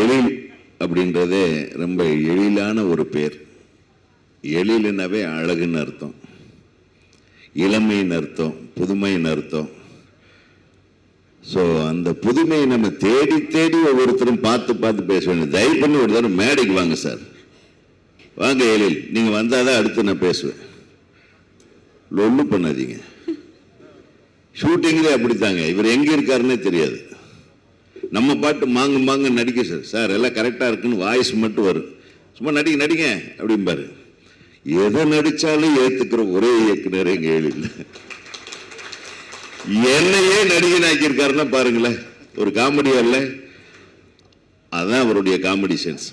எழில் அப்படின்றதே ரொம்ப எழிலான ஒரு பேர். எழிலுனாவே அழகுன்னு அர்த்தம். இளமைன்னு அர்த்தம் புதுமைன்னு அர்த்தம். ஸோ அந்த புதுமையை நம்ம தேடி தேடி ஒவ்வொருத்தரும் பார்த்து பார்த்து பேச வேண்டும் தயவு பண்ணி ஒரு தடவை மேடைக்கு வாங்க சார். வாங்க எழில். நீங்கள் வந்தால் தான் அடுத்து நான் பேசுவேன். ஒன்றும் பண்ணாதீங்க. ஷூட்டிங்லேயே அப்படித்தாங்க. இவர் எங்கே இருக்காருன்னே தெரியாது. நம்ம பாட்டு மாங்கு மாங்க நடிக்க சார். சார் எல்லாம் கரெக்டாக இருக்குன்னு வாய்ஸ் மட்டும் வரும் சும்மா நடிக்க நடிங்க அப்படிம்பாரு. எதை நடிச்சாலும் ஏற்றுக்கிற ஒரே இயக்குனர் எங்கள் எழில் என்னையே நடிகன் ஆக்கியிருக்காருன்னா பாருங்களேன் ஒரு காமெடியா இல்லை? அதான் அவருடைய காமெடி சென்ஸ்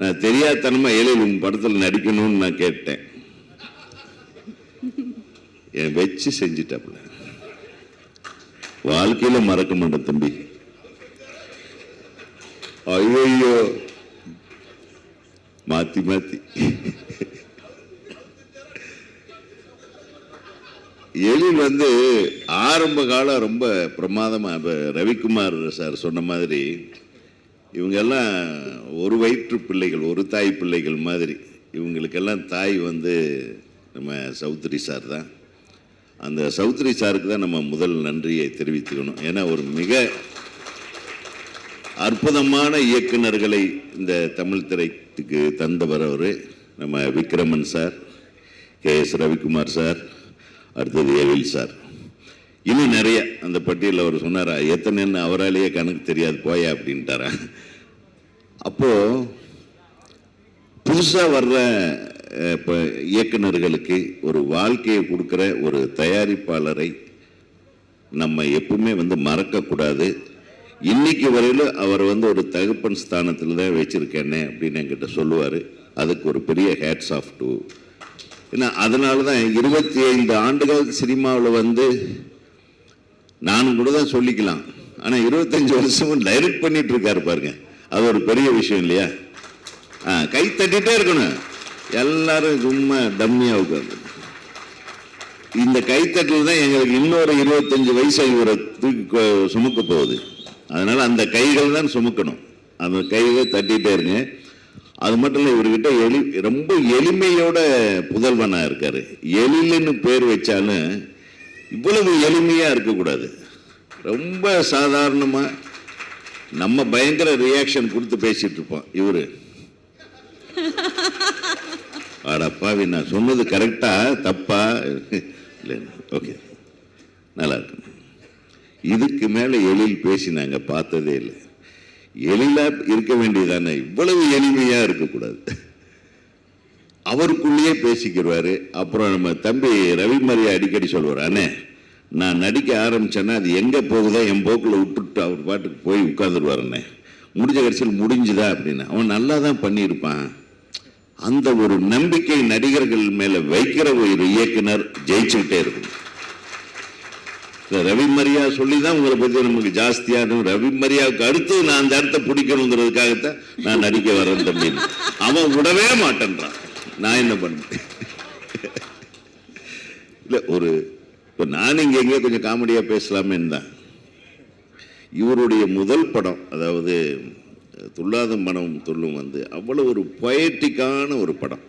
நான் தெரியாதனமாக ஏழில் உன் படத்தில் நடிக்கணும்னு நான் கேட்டேன். என் வச்சு செஞ்சிட்டாப்புல. வாழ்க்கையில மறக்க மாட்டேன் தம்பி. ஐயோ மாத்தி மாத்தி. எலி வந்து ஆரம்ப காலம் ரொம்ப பிரமாதமாக இப்போ ரவிக்குமார் சார் சொன்ன மாதிரி இவங்கெல்லாம் ஒரு வயிற்று பிள்ளைகள் ஒரு தாய் பிள்ளைகள் மாதிரி இவங்களுக்கெல்லாம் தாய் வந்து நம்ம சௌத்ரி சார் தான். அந்த சௌத்ரி சாருக்கு தான் நம்ம முதல் நன்றியை தெரிவித்துக்கணும். ஏன்னா ஒரு மிக அற்புதமான இயக்குனர்களை இந்த தமிழ் திரைக்கு தந்தவர் அவர். நம்ம Vikraman sir K S Ravikumar sir அடுத்தது எழில் சார். இன்னும் நிறைய அந்த பட்டியலில் அவர் சொன்னாரா எத்தனைன்னு அவராலேயே கணக்கு தெரியாது போயா அப்படின்ட்டாரா. அப்போது புதுசாக வர்ற இப்போ இயக்குனர்களுக்கு ஒரு வாழ்க்கையை கொடுக்குற ஒரு தயாரிப்பாளரை நம்ம எப்பவுமே வந்து மறக்கக்கூடாது. இன்னைக்கு வரையிலும் அவர் வந்து ஒரு தகப்பன் ஸ்தானத்தில் தான் வச்சுருக்கேனே அப்படின்னு என்கிட்ட சொல்லுவார். அதுக்கு ஒரு பெரிய ஹேட்ஸ் ஆஃப் டூ ஏன்னா அதனால தான் இருபத்தி ஐந்து ஆண்டுகள் சினிமாவில் வந்து நானும் கூட தான் சொல்லிக்கலாம். ஆனால் இருபத்தஞ்சி வருஷமும் டைரக்ட் பண்ணிட்டு இருக்காரு பாருங்க. அது ஒரு பெரிய விஷயம் இல்லையா? ஆ கை தட்டிகிட்டே இருக்கணும். எல்லாரும் சும்மா டம்மியாக உட்காந்து இந்த கைத்தட்டல் தான் எங்களுக்கு இன்னொரு இருபத்தஞ்சு வயசு இவரை தூக்கி சுமக்க போகுது. அதனால் அந்த கைகள் தான் சுமக்கணும். அந்த கைகளை தட்டிகிட்டே இருங்க. அது மட்டும் இல்லை இவர்கிட்ட எளி ரொம்ப எளிமையோட புதல்வனா இருக்கார். எழில்னு பேர் வச்சாலும் இவ்வளவு எளிமையாக இருக்கக்கூடாது. ரொம்ப சாதாரணமாக நம்ம பயங்கர ரியாக்ஷன் கொடுத்து பேசிகிட்டு இருப்போம் இவரு. அடப்பாவி நான் சொன்னது கரெக்டாக தப்பா? இல்லை ஓகே நல்லா இருக்கு இதுக்கு மேலே எழில் பேசி நாங்கள் பார்த்ததே இல்லை. எழிலாக இருக்க வேண்டியதானே? இவ்வளவு எளிமையா இருக்கக்கூடாது. அவருக்குள்ளேயே பேசிக்கிறாரு அப்புறம் நம்ம தம்பி ரவிமரியா அடிக்கடி சொல்லுவார் அண்ணே நான் நடிக்க ஆரம்பிச்சேன்னா அது எங்கே போகுதோ என் போக்கில் விட்டுட்டு அவர் பாட்டுக்கு போய் உட்காந்துருவாருண்ணே முடிஞ்ச கடைசியில் முடிஞ்சுதா? அப்படின்னு. அவன் நல்லா தான் பண்ணியிருப்பான். அந்த ஒரு நம்பிக்கை நடிகர்கள் மேல வைக்கிற ஒரு இயக்குனர் ஜெயிச்சுக்கிட்டே இருக்கும். இந்த ரவி மரியா சொல்லி தான் உங்களை பற்றி நமக்கு ஜாஸ்தியான ரவிமரியாவுக்கு அடுத்து நான் அந்த இடத்த பிடிக்கணுங்கிறதுக்காகத்தான் நான் நடிக்க வரேன் தம்பி. அவன் விடவே மாட்டேன்றான். நான் என்ன பண்ணேன் இல்லை ஒரு இப்போ நான் இங்கே எங்கேயோ கொஞ்சம் காமெடியாக பேசலாமே தான். இவருடைய முதல் படம் அதாவது துள்ளாத மனம் துள்ளும் வந்து அவ்வளோ ஒரு பொயட்டிக்கான ஒரு படம்.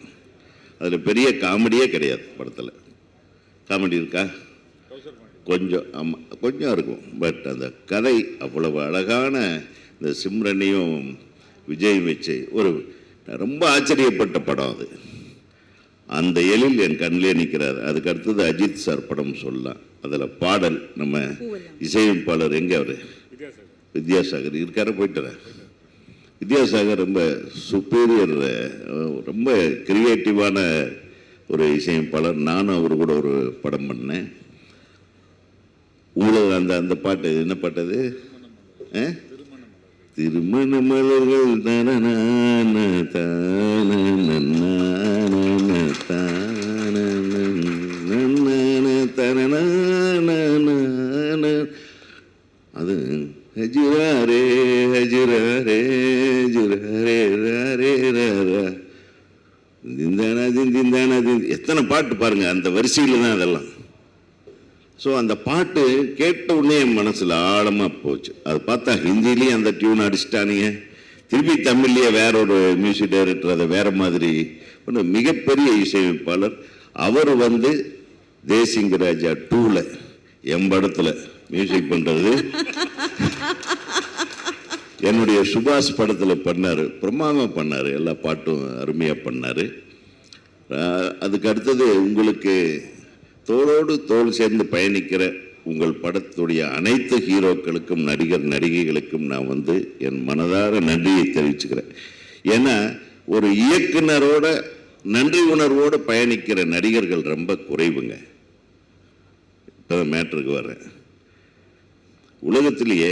அதில் பெரிய காமெடியே கிடையாது படத்தில். காமெடி இருக்கா? கொஞ்சம் ஆமாம் கொஞ்சம் இருக்கும். பட் அந்த கதை அவ்வளவு அழகான இந்த சிம்ரனையும் விஜய் வச்சு ஒரு ரொம்ப ஆச்சரியப்பட்ட படம் அது. அந்த எழில் என் கண்ணிலே நிற்கிறார். அதுக்கு அடுத்தது அஜித் சார் படம் சொல்லலாம். அதில் பாடல் நம்ம இசையமைப்பாளர் எங்கே அவர்? வித்யாசாகர். இருக்கார போயிட்டுற வித்யாசாகர் ரொம்ப சுப்பீரியர் ரொம்ப கிரியேட்டிவான ஒரு இசையமைப்பாளர். நானும் அவர் கூட ஒரு படம் பண்ணேன். உங்களுக்கு அந்த அந்த பாட்டு என்ன பாட்டது திருமண மலர்கள் தனனான அது ஹஜிராரே ஹஜிராரே ஹஜிராரே ரே ரே திந்தானா தின் திந்தானா தின் எத்தனை பாட்டு பாருங்க அந்த வரிசையில் தான் அதெல்லாம் ஸோ அந்த பாட்டு கேட்ட உடனே என் மனசில் ஆழமாக போச்சு. அது பார்த்தா ஹிந்திலையும் அந்த டியூன் அடிச்சிட்டானுங்க. திருப்பி தமிழ்லேயே வேற ஒரு மியூசிக் டைரக்டர் அதை வேற மாதிரி ஒன்று மிகப்பெரிய இசையமைப்பாளர். அவர் வந்து தேசிங்க ராஜா டூவில் எம்படத்தில் மியூசிக் பண்ணுறது என்னுடைய சுபாஷ் படத்தில் பண்ணார். பிரமாதமாக பண்ணாரு. எல்லா பாட்டும் அருமையாக பண்ணார். அதுக்கு அடுத்தது உங்களுக்கு தோளோடு தோல் சேர்ந்து பயணிக்கிற உங்கள் படத்துடைய அனைத்து ஹீரோக்களுக்கும் நடிகர் நடிகைகளுக்கும் நான் வந்து என் மனதார நன்றியை தெரிவிச்சுக்கிறேன். ஏன்னா ஒரு இயக்குனரோட நன்றி உணர்வோடு பயணிக்கிற நடிகர்கள் ரொம்ப குறைவுங்க. இப்போ மேட்ருக்கு வர்றேன். உலகத்திலேயே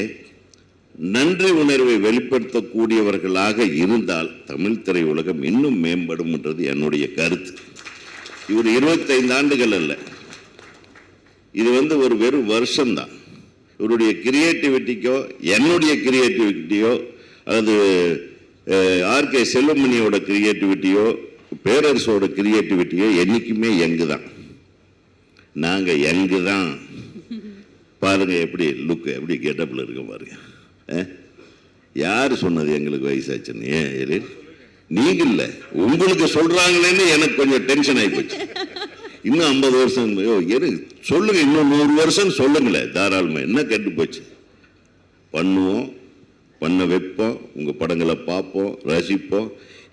நன்றி உணர்வை வெளிப்படுத்தக்கூடியவர்களாக இருந்தால் தமிழ் திரையுலகம் இன்னும் மேம்படும்ன்றது என்னுடைய கருத்து. இவர் 25 ஆண்டுகள் அல்ல. இது வந்து ஒரு வெறும் வருஷம்தான். இவருடைய கிரியேட்டிவிட்டிக்கோ என்னுடைய கிரியேட்டிவிட்டியோ அல்லது ஆர்கே செல்வமணியோட கிரியேட்டிவிட்டியோ பேரரசோட கிரியேட்டிவிட்டியோ என்றைக்குமே எங்கு தான் நாங்கள் எங்கு தான் பாருங்க எப்படி லுக் எப்படி கெட்டப்பில் இருக்க பாருங்க. அஹ்? யார் சொன்னது எங்களுக்கு வயசாச்சுன்னு ஏன் எழில்? நீங்க இல்ல. உங்களுக்கு சொல்றாங்களேன்னு எனக்கு கொஞ்சம் டென்ஷன் ஆகி போச்சு. இன்னும் ஐம்பது வருஷம் ஐயோ, இரு, சொல்லுங்க இன்னும் நூறு வருஷம் சொல்லுங்களேன் தாராளமாக என்ன கெட்டு போச்சு? பண்ணுவோம் பண்ண வைப்போம் உங்கள் படங்களை பார்ப்போம் ரசிப்போம்.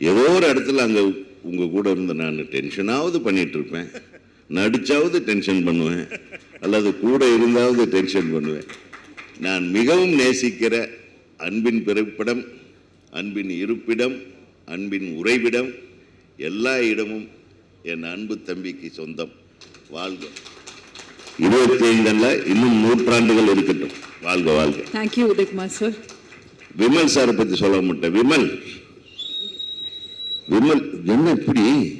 ஏதோ ஒரு இடத்துல அங்கே உங்கள் கூட இருந்து நான் டென்ஷனாவது பண்ணிகிட்ருப்பேன் நடித்தாவது டென்ஷன் பண்ணுவேன். அல்லது கூட இருந்தாவது டென்ஷன் பண்ணுவேன். நான் மிகவும் நேசிக்கிற அன்பின் பிறப்பிடம் அன்பின் இருப்பிடம் அன்பின் உறைவிடம் எல்லா இடமும் என் அன்பு தம்பிக்கு சொந்தம். வாழ்க. இருபத்தி ஐந்தல்ல இன்னும் நூற்றாண்டுகள் இருக்கட்டும். வாழ்க வாழ்க. Thank you, Uday Kumar, sir. Vimal சாரை பத்தி சொல்ல மாட்டேன். விமல். விமல் என்ன இப்படி?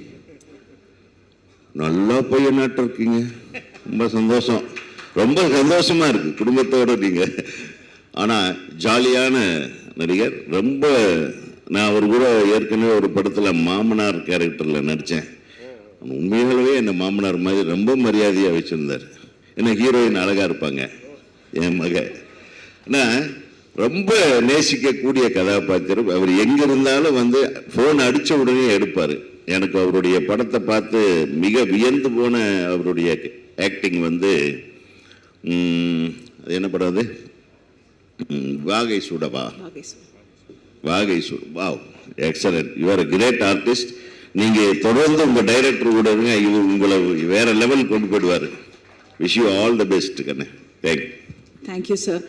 நல்லா பையனாட்டம் இருக்கீங்க? ரொம்ப சந்தோஷம். ரொம்ப சந்தோஷமா இருக்கு குடும்பத்தோட நீங்க. ஆனா ஜாலியான நடிகர். ரொம்ப நான் அவர் கூட ஏற்கனவே ஒரு படத்துல மாமனார் கேரக்டர்ல நடிச்சேன். உண்மையாகவே என்ன மாமனார் மாதிரி ரொம்ப மரியாதையா வச்சிருந்தார். என்ன ஹீரோயின் அழகா இருப்பாங்க. என் மக. ஆனா ரொம்ப நேசிக்கக்கூடிய கதாபாத்திரம். அவர் எங்க இருந்தாலும் வந்து போன் அடிச்ச உடனே எடுப்பாரு. எனக்கு அவருடைய படத்தை பார்த்து மிக வியந்து போன அவருடைய ஆக்டிங் வந்து அது என்ன படம் அது? வாகை சுடவா. வாகை சுடு. Wow excellent your great artist நீங்கள் தொடர்ந்து உங்கள் டைரக்டர் கூட இருங்க இவர் உங்களை வேறு லெவல் கொண்டு போயிடுவாரு. Wish you all the best கண்ணே. Thank you sir.